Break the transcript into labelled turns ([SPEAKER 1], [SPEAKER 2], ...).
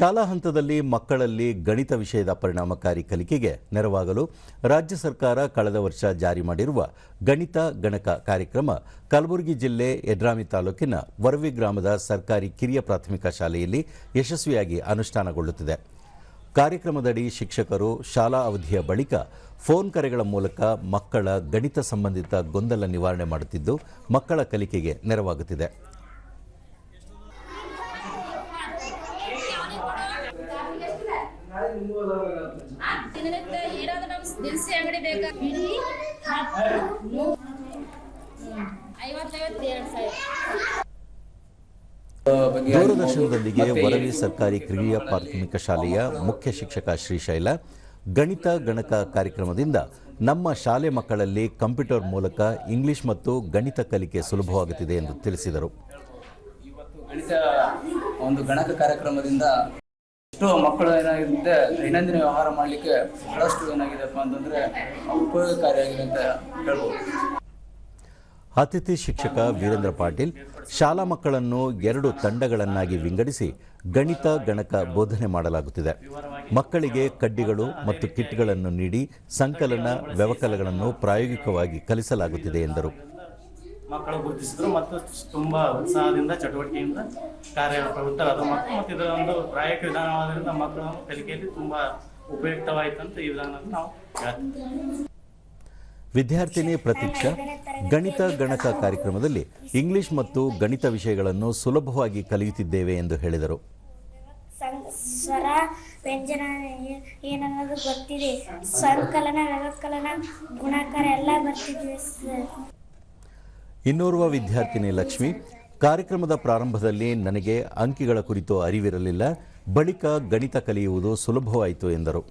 [SPEAKER 1] ಶಾಲಾ ಹಂತದಲ್ಲಿ ಮಕ್ಕಳಲ್ಲಿ ಗಣಿತ ವಿಷಯದ ಪರಿಣಾಮಕಾರಿ ಕಲಿಕೆಗೆ ನೆರವಾಗಲು ರಾಜ್ಯ ಸರ್ಕಾರ ಕಳೆದ ವರ್ಷ ಜಾರಿ ಮಾಡಿರುವ ಗಣಿತ ಗಣಕ ಕಾರ್ಯಕ್ರಮ ಕಲಬುರಗಿ ಜಿಲ್ಲೆ ಯಡ್ರಾಮಿ ತಾಲೂಕಿನ ವರವಿ ಗ್ರಾಮದ ಸರ್ಕಾರಿ ಕಿರಿಯ ಪ್ರಾಥಮಿಕ ಶಾಲೆಯಲ್ಲಿ ಯಶಸ್ವಿಯಾಗಿ ಅನುಷ್ಠಾನಗೊಳ್ಳುತ್ತಿದೆ. ಕಾರ್ಯಕ್ರಮದಡಿ ಶಿಕ್ಷಕರು ಶಾಲಾ ಅವಧಿಯ ಬಳಿಕ ಫೋನ್ ಕರೆಗಳ ಮೂಲಕ ಮಕ್ಕಳ ಗಣಿತ ಸಂಬಂಧಿತ ಗೊಂದಲ ನಿವಾರಣೆ ಮಾಡುತ್ತಿದ್ದು ಮಕ್ಕಳ ಕಲಿಕೆಗೆ ನೆರವಾಗುತ್ತಿದೆ.
[SPEAKER 2] ದಿನನಿತ್ಯ ಏನಾದ್ರು ನಮ್ ದಿನಸಿ ಅಂಗಡಿ ಬೇಕಾ ಐವತ್ತೈವತ್ತು ಎರಡು ಸಾವಿರ
[SPEAKER 1] ದೂರದರ್ಶನದೊಂದಿಗೆ ವರವಿ ಸರ್ಕಾರಿ ಕಿರಿಯ ಪ್ರಾಥಮಿಕ ಶಾಲೆಯ ಮುಖ್ಯ ಶಿಕ್ಷಕ ಶ್ರೀಶೈಲ ಗಣಿತ ಗಣಕ ಕಾರ್ಯಕ್ರಮದಿಂದ ನಮ್ಮ ಶಾಲೆ ಮಕ್ಕಳಲ್ಲಿ ಕಂಪ್ಯೂಟರ್ ಮೂಲಕ ಇಂಗ್ಲಿಷ್ ಮತ್ತು ಗಣಿತ ಕಲಿಕೆ ಸುಲಭವಾಗುತ್ತಿದೆ ಎಂದು ತಿಳಿಸಿದರು.
[SPEAKER 3] ಗಣಿತ ಒಂದು ಗಣಕ ಕಾರ್ಯಕ್ರಮದಿಂದ ಎಷ್ಟೋ ಮಕ್ಕಳು ಏನಾಗಿದೆ ದೈನಂದಿನ ವ್ಯವಹಾರ ಮಾಡಲಿಕ್ಕೆ ಬಹಳಷ್ಟು ಏನಾಗಿದೆಪ್ಪ ಅಂತಂದ್ರೆ ಉಪಯೋಗಕಾರಿಯಾಗಿದೆ ಅಂತ ಹೇಳ್ಬೋದು.
[SPEAKER 1] ಅತಿಥಿ ಶಿಕ್ಷಕ ವೀರೇಂದ್ರ ಪಾಟೀಲ್ ಶಾಲಾ ಮಕ್ಕಳನ್ನು ಎರಡು ತಂಡಗಳನ್ನಾಗಿ ವಿಂಗಡಿಸಿ ಗಣಿತ, ಗಣಕ ಬೋಧನೆ ಮಾಡಲಾಗುತ್ತಿದೆ. ಮಕ್ಕಳಿಗೆ ಕಡ್ಡಿಗಳು ಮತ್ತು ಕಿಟ್ಗಳನ್ನು ನೀಡಿ ಸಂಕಲನ, ವ್ಯವಕಲಗಳನ್ನು ಪ್ರಾಯೋಗಿಕವಾಗಿ ಕಲಿಸಲಾಗುತ್ತಿದೆ ಎಂದರು.
[SPEAKER 4] ಮಕ್ಕಳು ಗುರುತಿಸಿದ್ರು ಮತ್ತು ತುಂಬಾ ಉತ್ಸಾಹದಿಂದ ಚಟುವಟಿಕೆಯಿಂದ ಕಾರ್ಯ ಪ್ರವೃತ್ತರಾದ ಮಕ್ಕಳು ಮತ್ತು ಇದರ ಒಂದು ಪ್ರಾಯಕ ವಿಧಾನವಾದ್ರಿಂದ ಮಕ್ಕಳ ಕಲಿಕೆಯಲ್ಲಿ ತುಂಬಾ ಉಪಯುಕ್ತವಾಯಿತು ಅಂತ ಈ ವಿಧಾನವನ್ನು ನಾವು ಹೇಳ್ತೀವಿ.
[SPEAKER 1] ವಿದ್ಯಾರ್ಥಿನಿ ಪ್ರತೀಕ್ಷಾ ಗಣಿತ ಗಣಕ ಕಾರ್ಯಕ್ರಮದಲ್ಲಿ ಇಂಗ್ಲಿಷ್ ಮತ್ತು ಗಣಿತ ವಿಷಯಗಳನ್ನು ಸುಲಭವಾಗಿ ಕಲಿಯುತ್ತಿದ್ದೇವೆ ಎಂದು ಹೇಳಿದರು.
[SPEAKER 5] ಸ್ವರ ವ್ಯಂಜನ ಏನನ್ನೋದು ಗೊತ್ತಿದೆ. ಸಂಕಲನ ವ್ಯವಕಲನ ಗುಣಾಕಾರ ಎಲ್ಲ ಬರ್ತಿದ್ವಿ
[SPEAKER 1] ಇನ್ನೋರ್ವ ವಿದ್ಯಾರ್ಥಿನಿ ಲಕ್ಷ್ಮಿ ಕಾರ್ಯಕ್ರಮದ ಪ್ರಾರಂಭದಲ್ಲಿ ನನಗೆ ಅಂಕಿಗಳ ಕುರಿತು ಅರಿವಿರಲಿಲ್ಲ ಬಳಿಕ ಗಣಿತ ಕಲಿಯುವುದು ಸುಲಭವಾಯಿತು ಎಂದರು.